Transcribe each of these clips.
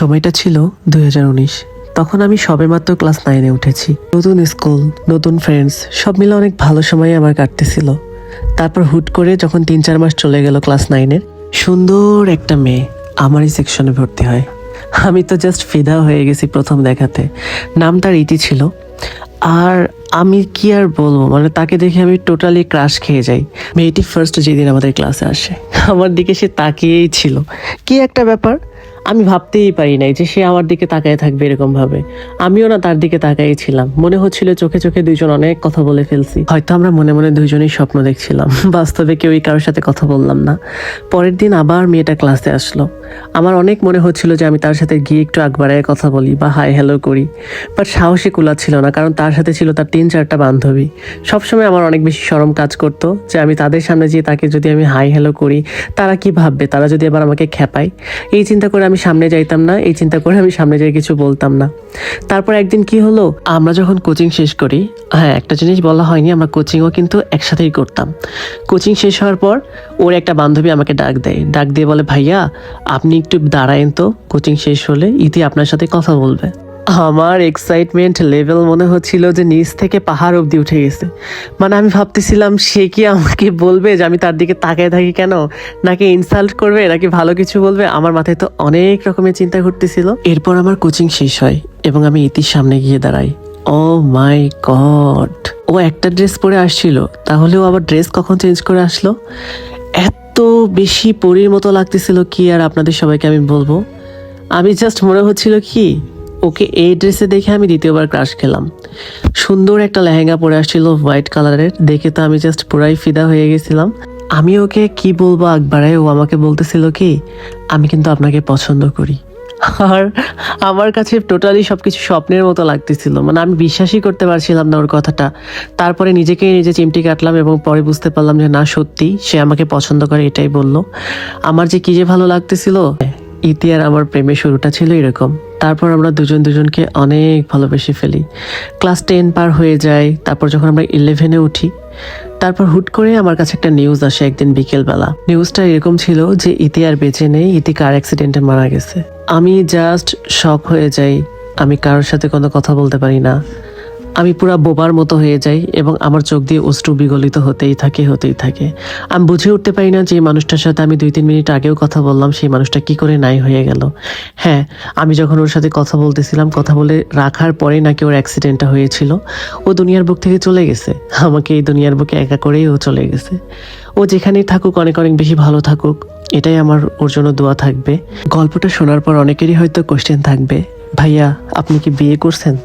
সময়টা ছিল দুই হাজার উনিশ। তখন আমি সবেমাত্র ক্লাস নাইনে উঠেছি। নতুন স্কুল, নতুন ফ্রেন্ডস সব মিলে অনেক ভালো সময় আমার কাটতেছিল। তারপর হুট করে যখন তিন চার মাস চলে গেল ক্লাস নাইনের সুন্দর একটা মেয়ে আমারই সেকশনে ভর্তি হয়। আমি তো জাস্ট ফিদা হয়ে গেছি প্রথম দেখাতে। নাম তার ইতি ছিল। আর আমি কি আর বলব মানে তাকে দেখে আমি টোটালি ক্রাশ খেয়ে যাই। মেয়েটি ফার্স্ট যেদিন আমাদের ক্লাসে আসে। আমার দিকে সে তাকিয়েই ছিল। কি একটা ব্যাপার? আমি ভাবতেই পারি নাই যে সে আমার দিকে তাকায় থাকবে এরকম ভাবে। আমিও না তার দিকে তাকাই ছিলাম। মনে হচ্ছিল চোখে চোখে দুইজন অনেক কথা বলে ফেলছি। হয়তো আমরা মনে মনে দুইজনেই স্বপ্ন দেখছিলাম। বাস্তবে কেউই কারোর সাথে কথা বললাম না। পরের দিন আবার মেয়েটা ক্লাসে আসলো। আমার অনেক মনে হচ্ছিল যে আমি তার সাথে গিয়ে একটু আগবাড়ায় কথা বলি বা হাই হ্যালো করি। বাট সাহসী কুলাচ্ছিল না, কারণ তার সাথে ছিল তার তিন চারটা বান্ধবী। সবসময় আমার অনেক বেশি সরম কাজ করতো যে আমি তাদের সামনে যেয়ে তাকে যদি আমি হাই হ্যালো করি, তারা কি ভাববে? তারা যদি আবার আমাকে খেপায়? এই চিন্তা করে আমি সামনে যাইতাম না, এই চিন্তা করে আমি সামনে যাই কিছু বলতাম না। তারপর একদিন কি হলো, আমরা যখন কোচিং শেষ করি হ্যাঁ একটা জিনিস বলা হয়নি, আমরা কোচিংও কিন্তু একসাথেই করতাম। কোচিং শেষ হওয়ার পর ওর একটা বান্ধবী আমাকে ডাক দেয়। ডাক দিয়ে বলে, ভাইয়া, আপনি একটু দাঁড়ায়েন তো, কোচিং শেষ হলে ইতি আপনার সাথে কথা বলবে। আমার এক্সাইটমেন্ট লেভেল মনে হচ্ছিল যে নিচ থেকে পাহাড় অবধি উঠে গেছে। মানে আমি ভাবতেছিলাম, সে কি আমাকে বলবে যে আমি তার দিকে তাকায় থাকি কেন? নাকি ইনসাল্ট করবে? নাকি ভালো কিছু বলবে? আমার মাথায় তো অনেক রকমের চিন্তা ঘুরতেছিল। এরপর আমার কোচিং শেষ হয় এবং আমি ইতির সামনে গিয়ে দাঁড়াই। ও মাই গড ও একটা ড্রেস পরে আসছিল। তাহলে ও আবার ড্রেস কখন চেঞ্জ করে আসলো? এত বেশি পরির মতো লাগতেছিল কি আর আপনাদের সবাইকে আমি বলব? আমি জাস্ট মনে হচ্ছিল কি ওকে এই ড্রেসে দেখে আমি দ্বিতীয়বার ক্রাশ খেলাম। সুন্দর একটা লেহেঙ্গা পরে আসছিল হোয়াইট কালারের দেখে তো আমি জাস্ট পুরাই ফিদা হয়ে গেছিলাম। আমি ওকে কি বলব আকবারায় ও আমাকে বলতেছিল কি, আমি কিন্তু আপনাকে পছন্দ করি। আর আমার কাছে টোটালি সব কিছু স্বপ্নের মতো লাগতেছিল। মানে আমি বিশ্বাসই করতে পারছিলাম না ওর কথাটা। তারপরে নিজেকেই নিজে চিমটি কাটলাম এবং পরে বুঝতে পারলাম যে না সত্যি সে আমাকে পছন্দ করে এটাই বলল। আমার যে কি যে ভালো লাগতেছিল ইতি আর আমার প্রেমের শুরুটা ছিল এরকম। তারপর আমরা দুজন দুজনকে অনেক ভালোবেসে ফেলি। ক্লাস টেন পার হয়ে যায়, তারপর যখন আমরা ইলেভেনে উঠি, তারপর হুট করে আমার কাছে একটা নিউজ আসে একদিন বিকেলবেলা। নিউজটা এরকম ছিল যে ইতি আর বেঁচে নেই, ইতি কার অ্যাক্সিডেন্টে মারা গেছে। আমি জাস্ট শক হয়ে যাই, আমি কারোর সাথে কোনো কথা বলতে পারি না। আমি পুরা বোবার মতো হয়ে যাই এবং আমার চোখ দিয়ে অশ্রু বিগলিত হতেই থাকে হতেই থাকে। আমি বুঝে উঠতে পারি না যে মানুষটার সাথে আমি দুই তিন মিনিট আগেও কথা বললাম, সেই মানুষটা কি করে নাই হয়ে গেল। হ্যাঁ আমি যখন ওর সাথে কথা বলতেছিলাম, কথা বলে রাখার পরে নাকি ওর অ্যাক্সিডেন্টটা হয়েছিল। ও দুনিয়ার বুক থেকে চলে গেছে। আমাকে এই দুনিয়ার বুকে একা করেই ও চলে গেছে। ও যেখানেই থাকুক, অনেক অনেক বেশি ভালো থাকুক, এটাই আমার ওর জন্য দোয়া থাকবে। গল্পটা শোনার পর অনেকেরই হয়তো কোশ্চেন থাকবে ভাইয়া, আপনি কি বিয়ে করছেন?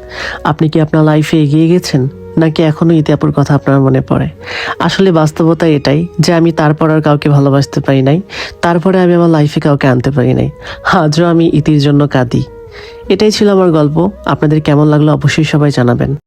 আপনি কি আপনার লাইফে এগিয়ে গেছেন? নাকি এখনও ইতিহাপুর কথা আপনার মনে পড়ে? আসলে বাস্তবতা এটাই যে আমি তারপর আর কাউকে ভালোবাসতে পারি নাই, তারপরে আমি আমার লাইফে কাউকে আনতে পারি নাই। আজও আমি ইতির জন্য কাঁদি। এটাই ছিল আমার গল্প। আপনাদের কেমন লাগল অবশ্যই সবাই জানাবেন।